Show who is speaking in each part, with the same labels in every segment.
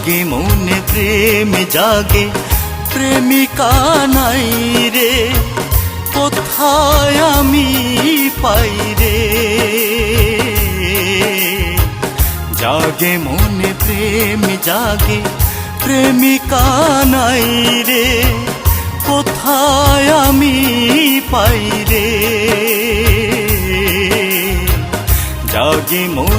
Speaker 1: জাগে মনে প্রেম জাগে। প্রেমিকা নাই রে, কোথায় আমি পাই রে? জাগে মনে প্রেম জাগে, প্রেমিকা নাই রে, কোথায় আমি পাই রে? জাগে মনে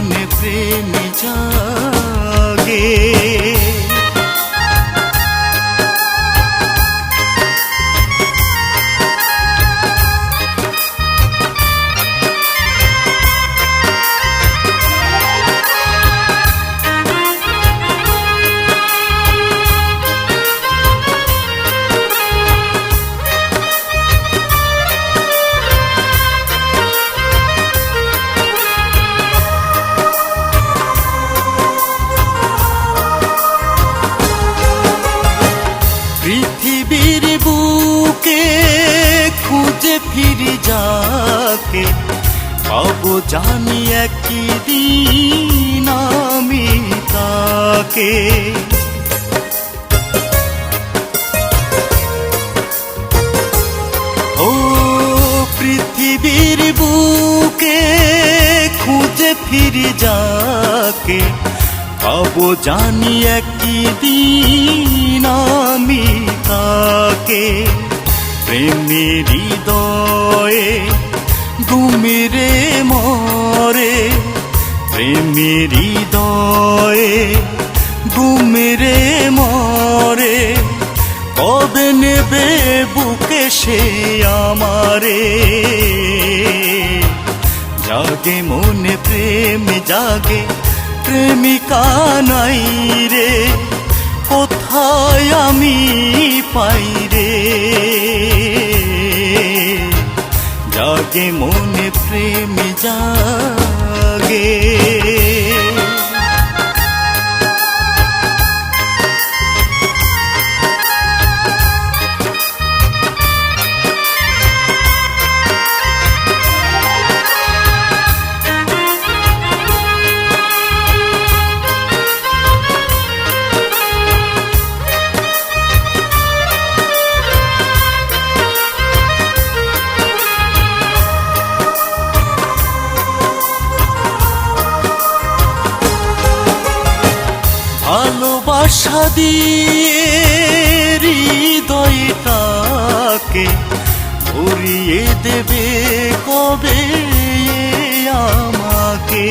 Speaker 1: যাকে, পাবো জানি একদিন আমি তাকে। ও পৃথিবীর বুকে খুঁজে ফিরি যাকে, পাবো জানি একদিন আমি তাকে। প্রেমের প্রেমের হৃদয়ে ঘুমিরে মরে, কবে নেবে বুকে সে আমারে? জাগে মনে প্রেম, জাগে প্রেমিকা নাই রে, কোথায় আমি পাই রে? জাগে মনে প্রেম জাগে। দিয়ে হৃদয়টাকে ভরিয়ে দেবে কবে আমাকে?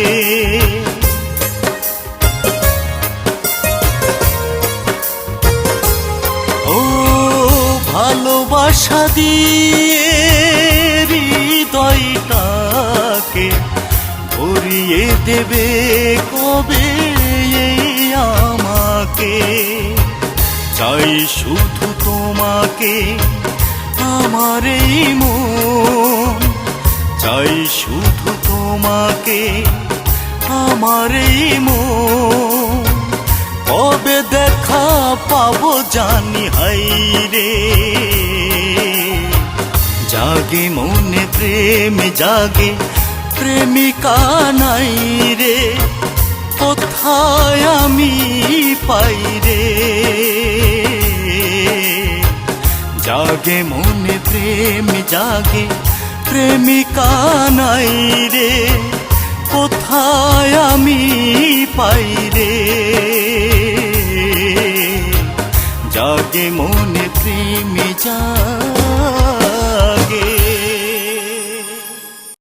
Speaker 1: ও ভালোবাসা দিয়ে হৃদয়টাকে ভরিয়ে দেবে কবে আমাকে চাই শুধু তোমাকে, আমার এই মন। চাই শুধু তোমাকে, আমার এই মন। কবে দেখা পাবো জানি হাই রে। জাগে মনে প্রেম, জাগে প্রেমিকা নাই রে। কোথায় আমি পাই রে? জাগে মনে প্রেম, জাগে প্রেমিকা নাই রে। কোথায় আমি পাই রে? জাগে মনে প্রেম, জাগে